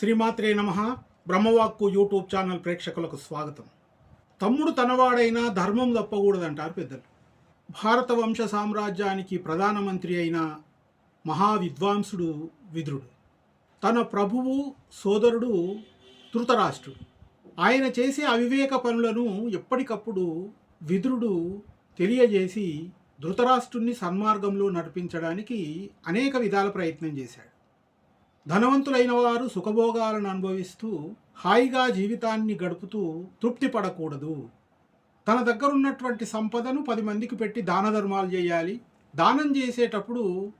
శ్రీమాత్రే నమ. బ్రహ్మవాక్కు YouTube channel ప్రేక్షకులకు స్వాగతం. తమ్ముడు తనవాడైనా ధర్మం తప్పకూడదంటారు పెద్దలు. భారత వంశ సామ్రాజ్యానికి ప్రధానమంత్రి అయిన మహావిద్వాంసుడు విదురుడు. తన ప్రభువు సోదరుడు ధృతరాష్ట్రుడు. ఆయన చేసే అవివేక పనులను ఎప్పటికప్పుడు విదురుడు తెలియజేసి ధృతరాష్ట్రుణ్ణి సన్మార్గంలో నడిపించడానికి అనేక విధాల ప్రయత్నం చేశాడు. ధనవంతులైన వారు సుఖభోగాలను అనుభవిస్తూ హాయిగా జీవితాన్ని గడుపుతూ తృప్తి పడకూడదు. తన దగ్గర ఉన్నటువంటి సంపదను పది మందికి పెట్టి దాన ధర్మాలు చేయాలి. దానం చేసేటప్పుడు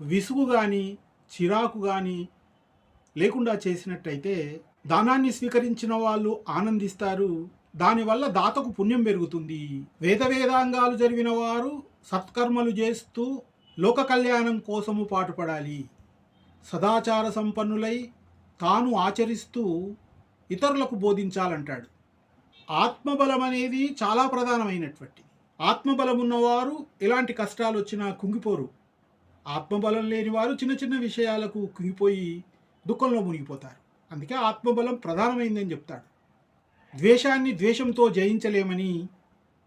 విసుగు కానీ చిరాకు కానీ లేకుండా చేసినట్టయితే దానాన్ని స్వీకరించిన వాళ్ళు ఆనందిస్తారు. దానివల్ల దాతకు పుణ్యం పెరుగుతుంది. వేద వేదాంగాలు జరిగిన వారు సత్కర్మలు చేస్తూ లోక కళ్యాణం కోసము పాటుపడాలి. సదాచార సంపన్నులై తాను ఆచరిస్తూ ఇతరులకు బోధించాలంటాడు. ఆత్మబలం అనేది చాలా ప్రధానమైనటువంటి. ఆత్మబలం ఉన్నవారు ఎలాంటి కష్టాలు వచ్చినా కుంగిపోరు. ఆత్మబలం లేని వారు చిన్న చిన్న విషయాలకు కుంగిపోయి దుఃఖంలో మునిగిపోతారు. అందుకే ఆత్మబలం ప్రధానమైందని చెప్తాడు. ద్వేషాన్ని ద్వేషంతో జయించలేమని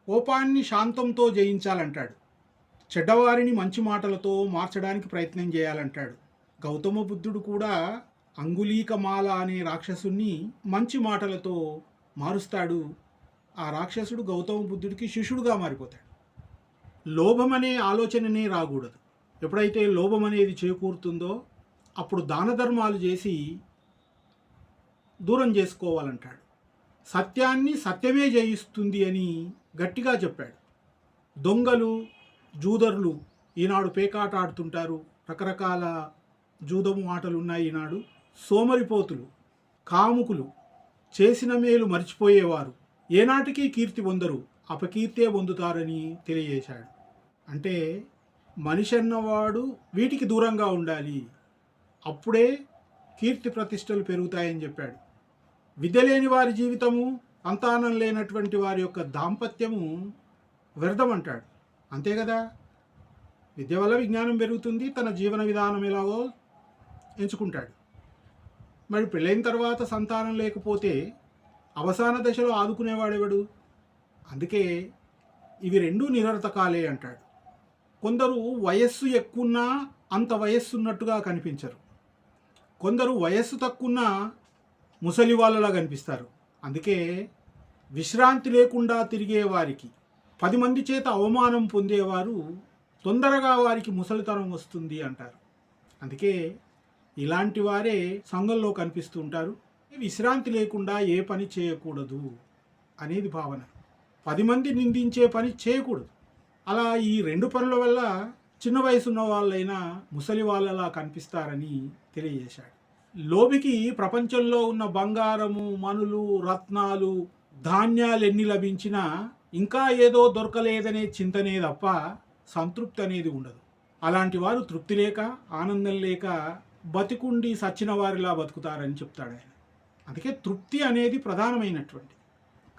కోపాన్ని శాంతంతో జయించాలంటాడు. చెడ్డవారిని మంచి మాటలతో మార్చడానికి ప్రయత్నం చేయాలంటాడు. గౌతమ బుద్ధుడు కూడా అంగులీకమాల అనే రాక్షసుని మంచి మాటలతో మారుస్తాడు. ఆ రాక్షసుడు గౌతమ బుద్ధుడికి శిష్యుడుగా మారిపోతాడు. లోభం అనే ఆలోచననే రాకూడదు. ఎప్పుడైతే లోభం అనేది చేకూరుతుందో అప్పుడు దాన ధర్మాలు చేసి దూరం చేసుకోవాలంటాడు. సత్యాన్ని సత్యమే జయిస్తుంది అని గట్టిగా చెప్పాడు. దొంగలు జూదరులు ఈనాడు పేకాట ఆడుతుంటారు. రకరకాల జూదము ఆటలు ఉన్నాయి ఈనాడు. సోమరిపోతులు కాముకులు చేసిన మేలు మర్చిపోయేవారు. ఏనాటికి కీర్తి పొందరు అపకీర్తే పొందుతారని తెలియజేశాడు. అంటే మనిషి అన్నవాడు వీటికి దూరంగా ఉండాలి. అప్పుడే కీర్తి ప్రతిష్టలు పెరుగుతాయని చెప్పాడు. విద్య లేని వారి జీవితము సంతానం లేనటువంటి వారి యొక్క దాంపత్యము వ్యర్థమంటాడు. అంతే కదా? విద్య వల్ల విజ్ఞానం పెరుగుతుంది తన జీవన విధానం ఎలాగో ఎంచుకుంటాడు. మరి పెళ్ళైన తర్వాత సంతానం లేకపోతే అవసాన దశలో ఆదుకునేవాడెవడు? అందుకే ఇవి రెండూ నిరర్థకాలే అంటాడు. కొందరు వయస్సు ఎక్కువన్నా అంత వయస్సు ఉన్నట్టుగా కనిపించరు. కొందరు వయస్సు తక్కువన్నా ముసలి వాళ్ళలా కనిపిస్తారు అందుకే విశ్రాంతి లేకుండా తిరిగే వారికి పది మంది చేత అవమానం పొందేవారు తొందరగా వారికి ముసలితనం వస్తుంది అంటారు. అందుకే ఇలాంటి వారే సంఘంలో కనిపిస్తూ ఉంటారు విశ్రాంతి లేకుండా ఏ పని చేయకూడదు అనేది భావన. పది మంది నిందించే పని చేయకూడదు. అలా ఈ రెండు పనుల వల్ల చిన్న వయసున్న వాళ్ళైనా ముసలి వాళ్ళలా కనిపిస్తారని తెలియజేశాడు. లోబికి ప్రపంచంలో ఉన్న బంగారము మనులు రత్నాలు ధాన్యాలు ఎన్ని లభించినా ఇంకా ఏదో దొరకలేదనే చింతనే తప్ప సంతృప్తి అనేది ఉండదు. అలాంటి వారు తృప్తి లేక ఆనందం లేక బతికుండి సచ్చిన వారిలా బతుకుతారని చెప్తాడు ఆయన. అందుకే తృప్తి అనేది ప్రధానమైనటువంటి.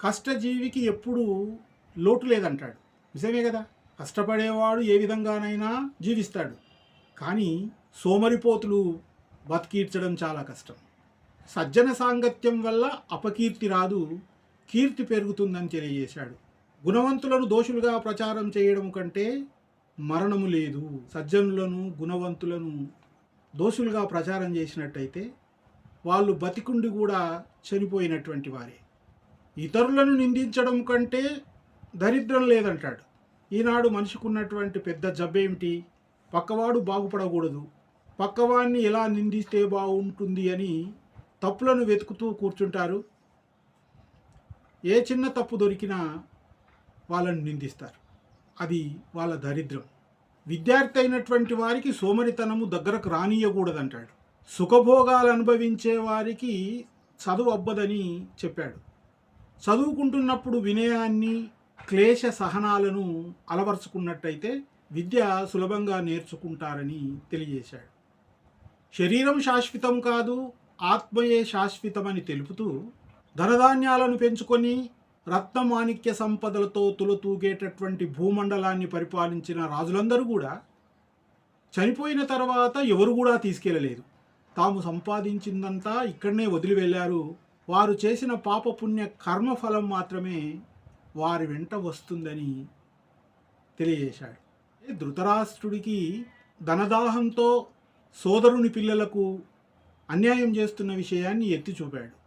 కష్టజీవికి ఎప్పుడూ లోటు లేదంటాడు. నిజమే కదా? కష్టపడేవాడు ఏ విధంగానైనా జీవిస్తాడు. కానీ సోమరిపోతులు బతికీడ్చడం చాలా కష్టం. సజ్జన సాంగత్యం వల్ల అపకీర్తి రాదు కీర్తి పెరుగుతుందని తెలియజేశాడు. గుణవంతులను దోషులుగా ప్రచారం చేయడం కంటే మరణము లేదు. సజ్జనులను గుణవంతులను దోషులుగా ప్రచారం చేసినట్టయితే వాళ్ళు బతికుండి కూడా చనిపోయినటువంటి వారే. ఇతరులను నిందించడం కంటే దరిద్రం లేదంటాడు. ఈనాడు మనిషికి ఉన్నటువంటి పెద్ద జబ్బేమిటి? పక్కవాడు బాగుపడకూడదు. పక్కవాడిని ఎలా నిందిస్తే బాగుంటుంది అని తప్పులను వెతుకుతూ కూర్చుంటారు. ఏ చిన్న తప్పు దొరికినా వాళ్ళని నిందిస్తారు. అది వాళ్ళ దరిద్రం. విద్యార్థి అయినటువంటి వారికి సోమరితనము దగ్గరకు రానియకూడదంటాడు. సుఖభోగాలు అనుభవించే వారికి చదువు అబ్బదని చెప్పాడు. చదువుకుంటున్నప్పుడు వినయాన్ని క్లేశ సహనాలను అలవరుచుకున్నట్టయితే విద్య సులభంగా నేర్చుకుంటారని తెలియజేశాడు. శరీరం శాశ్వతం కాదు ఆత్మయే శాశ్వతమని తెలుపుతూ ధనధాన్యాలను పెంచుకొని రత్నమాణిక్య సంపదలతో తులతూగేటటువంటి భూమండలాన్ని పరిపాలించిన రాజులందరూ కూడా చనిపోయిన తర్వాత ఎవరు కూడా తీసుకెళ్ళలేదు తాము సంపాదించిందంతా ఇక్కడనే వదిలి వెళ్ళారు. వారు చేసిన పాపపుణ్య కర్మఫలం మాత్రమే వారి వెంట వస్తుందని తెలియజేశాడు. ధృతరాష్ట్రుడికి ధనదాహంతో సోదరుని పిల్లలకు అన్యాయం చేస్తున్న విషయాన్ని ఎత్తి చూపాడు.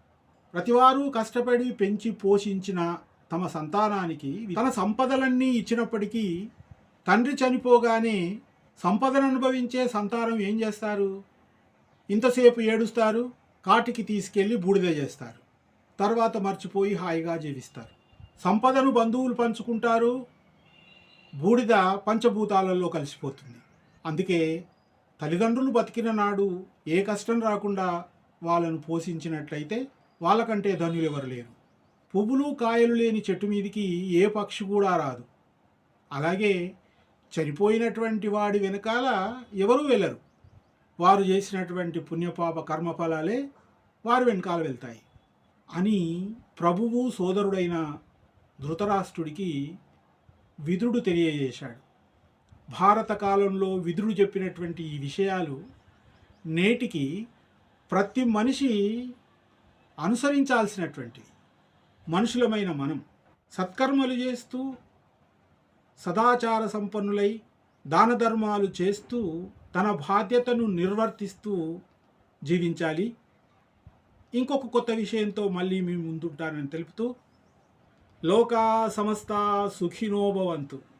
ప్రతివారు కష్టపడి పెంచి పోషించిన తమ సంతానానికి తన సంపదలన్నీ ఇచ్చినప్పటికీ తండ్రి చనిపోగానే సంపదను అనుభవించే సంతానం ఏం చేస్తారు? ఇంతసేపు ఏడుస్తారు కాటికి తీసుకెళ్ళి బూడిద చేస్తారు. తర్వాత మర్చిపోయి హాయిగా జీవిస్తారు. సంపదను బంధువులు పంచుకుంటారు బూడిద పంచభూతాలలో కలిసిపోతుంది. అందుకే తల్లిదండ్రులు బతికిన నాడు ఏ కష్టం రాకుండా వాళ్ళను పోషించినట్లయితే వాళ్ళకంటే ధనులు ఎవరు లేరు. పువ్వులు కాయలు లేని చెట్టు మీదికి ఏ పక్షి కూడా రాదు. అలాగే చనిపోయినటువంటి వాడి వెనకాల ఎవరూ వెళ్ళరు. వారు చేసినటువంటి పుణ్యపాప కర్మఫలాలే వారి వెనకాల వెళ్తాయి. అని ప్రభువు సోదరుడైన ధృతరాష్ట్రుడికి విదురుడు తెలియజేశాడు. భారత కాలంలో విదురుడు చెప్పినటువంటి ఈ విషయాలు నేటికి ప్రతి మనిషి అనుసరించాల్సినటువంటి మనుషులమైన మనం సత్కర్మలు చేస్తూ సదాచార సంపన్నులై దాన ధర్మాలు చేస్తూ తన బాధ్యతను నిర్వర్తిస్తూ జీవించాలి. ఇంకొక కొత్త విషయంతో మళ్ళీ మీ ముందుంటానని తెలుపుతూ లోకా సమస్త సుఖినోభవంతు